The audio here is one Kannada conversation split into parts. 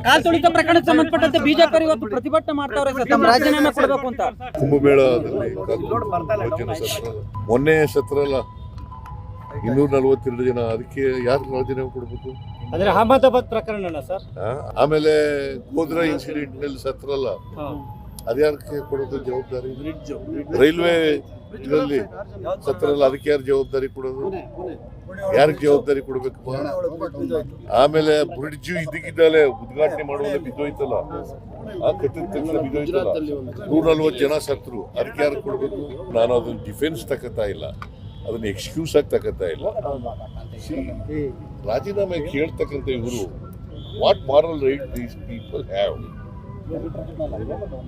ಕಾಲ್ ತುಳಿತ ಪ್ರಕರಣಕ್ಕೆ ಸಂಬಂಧಪಟ್ಟಂತೆ ಬಿಜೆಪಿ ಇವತ್ತು ಪ್ರತಿಭಟನೆ ಮಾಡ್ತಾವ್ರೆ ಸರ್. ತಮ್ಮ ರಾಜೀನಾಮೆ ಕೊಡಬೇಕು ಅಂತ. ಕುಂಭಮೇಳದಲ್ಲಿ ಮೊನ್ನೆ ಸತ್ರ ಅಲ್ಲ ಇನ್ನೂರ ನಲವತ್ತೆರಡು ಜನ ಅದಕ್ಕೆ ಯಾರು ರಾಜೀನಾಮೆ ಕೊಡಬೇಕು? ಅಂದ್ರೆ ಅಹಮದಾಬಾದ್ ಪ್ರಕರಣ ಸರ್? ಆಮೇಲೆ ಗೋಧ್ರಾ ಇನ್ಸಿಡೆಂಟ್ನಲ್ಲಿ ಸತ್ರ ಅಲ್ಲ ಅದ್ಯಾರಕ್ಕೆ ಕೊಡೋದು ಜವಾಬ್ದಾರಿ ರೈಲ್ವೆ ಇದರಲ್ಲಿ ಸತ್ತರಲ್ಲಿ ಅದಕ್ಕೆ ಯಾರು ಜವಾಬ್ದಾರಿ ಕೊಡೋದು? ಯಾರಿಗೆ ಜವಾಬ್ದಾರಿ ಕೊಡಬೇಕು ಆಮೇಲೆ ಬ್ರಿಡ್ಜ್ ಇದಕ್ಕಿದ್ದಾಲೆ ಉದ್ಘಾಟನೆ ಮಾಡುವಾಗ ಬಿದ್ದೋಯ್ತಲ್ಲ. ಆ ಕಟ್ಟಿದ ತಕ್ಷಣ ಬಿದ್ದೋಯ್ತಲ್ಲ. ನೂರ ನಲ್ವತ್ತು ಜನ ಸತ್ರು ಅದಕ್ಕೆ ಯಾರು ಕೊಡಬೇಕು? ನಾನು ಅದನ್ನ ಡಿಫೆನ್ಸ್ ತಗೋತಾ ಇಲ್ಲ. ಅದನ್ನ ಎಕ್ಸ್ಕ್ಯೂಸ್ ಆಗಿ ತಗೋತಾ ಇಲ್ಲ. ರಾಜೀನಾಮೆ ಕೇಳ್ತಕ್ಕಂಥ ಇವರು what moral right these people have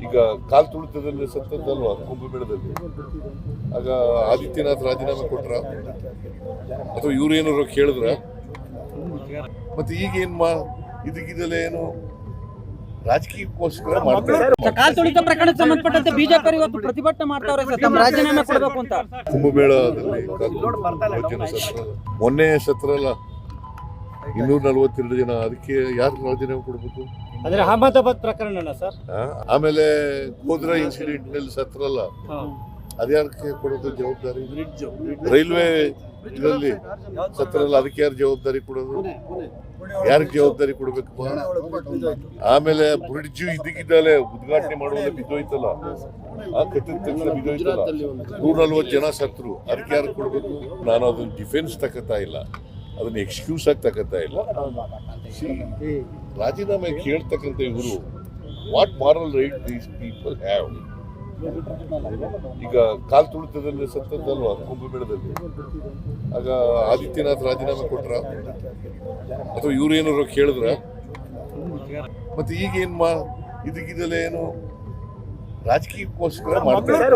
ಈಗ ಕಾಲ್ ತುಳಿತದಲ್ಲಿ ಸತ್ತದ್ದಲ್ವಾ? ಕುಂಭಮೇಳದಲ್ಲಿ ಆಗ ಆದಿತ್ಯನಾಥ್ ರಾಜೀನಾಮೆ ಕೊಟ್ರ? ಅಥವಾ ಇವ್ರು ಏನಾದ್ರು ಕೇಳಿದ್ರ? ಮತ್ತೆ ಈಗ ಏನ್ ಮಾ ಇದಕ್ಕಿದೆಲ್ಲ ಏನು ರಾಜಕೀಯಕ್ಕೋಸ್ಕರ ಕಾಲ್ ತುಳಿತ ಪ್ರಕರಣಕ್ಕೆ ಸಂಬಂಧಪಟ್ಟಂತೆ ಬಿಜೆಪಿ ಇವತ್ತು ಪ್ರತಿಭಟನೆ ಮಾಡ್ತಾವ್ರೆ ಸರ್. ತಮ್ಮ ರಾಜೀನಾಮೆ ಕೊಡಬೇಕು ಅಂತ. ಕುಂಭಮೇಳದಲ್ಲಿ ಸತ್ರ ಮೊನ್ನೆ ಸತ್ರ ಅಲ್ಲ. ಇನ್ನೂರ ನಲ್ವತ್ತೆರಡು ಜನ ಅದಕ್ಕೆ ಯಾರು ರಾಜೀನಾಮೆ ಕೊಡ್ಬೇಕು ಅಂದ್ರೆ ಅಹಮದಾಬಾದ್ ಪ್ರಕರಣ ಸರ್? ಆಮೇಲೆ ಗೋಧ್ರಾ ಇನ್ಸಿಡೆಂಟ್ನಲ್ಲಿ ಸತ್ರ ಅಲ್ಲ ಅದ್ಯಾರಕ್ಕೆ ಕೊಡೋದು ಜವಾಬ್ದಾರಿ? ರೈಲ್ವೆ ಇದರಲ್ಲಿ ಸತ್ರಲ್ಲ ಅದಕ್ಕೆ ಯಾರು ಜವಾಬ್ದಾರಿ ಕೊಡೋದು? ಯಾರಿಗೆ ಜವಾಬ್ದಾರಿ ಕೊಡ್ಬೇಕು? ಆಮೇಲೆ ಬ್ರಿಡ್ಜ್ ಇದಕ್ಕಿದ್ದಾಳೆ ಉದ್ಘಾಟನೆ ಮಾಡುವಾಗ ಬಿದ್ದೋಯ್ತಲ್ಲ. ಆ ಕಟ್ಟಿದ ತಕ್ಷಣ ಬಿದ್ದೋಯ್ತಲ್ಲ. ನೂರ ನಲ್ವತ್ತು ಜನ ಸತ್ರು. ಅದಕ್ಕೆ ಯಾರು ಕೊಡ್ಬೇಕು? ನಾನು ಅದನ್ನ ಡಿಫೆನ್ಸ್ ತಗೋತಾ ಇಲ್ಲ. ಅದನ್ನ ಎಕ್ಸ್ಕ್ಯೂಸ್ ಆಗಿ ತಗೋತಾ ಇಲ್ಲ. ರಾಜೀನಾಮೆ ಕೇಳ್ತಕ್ಕಂಥ ಇವರು what moral right these people have ಈಗ ಕಾಲ್ ತುಳಿತದಲ್ಲಿ ಸತ್ತದ್ದಲ್ವಾ ಕುಂಭಮೇಳದಲ್ಲಿ ಆಗ ಆದಿತ್ಯನಾಥ್ ರಾಜೀನಾಮೆ ಕೊಟ್ರ? ಅಥವಾ ಇವ್ರು ಏನಾದ್ರು ಕೇಳಿದ್ರ? ಮತ್ತೆ ಈಗ ಏನ್ ಮಾ ಇದಕ್ಕಿದೆಲ್ಲ ಏನು? ರಾಜಕೀಯಕ್ಕೋಸ್ಕರ ಮಾಡ್ತಾರೆ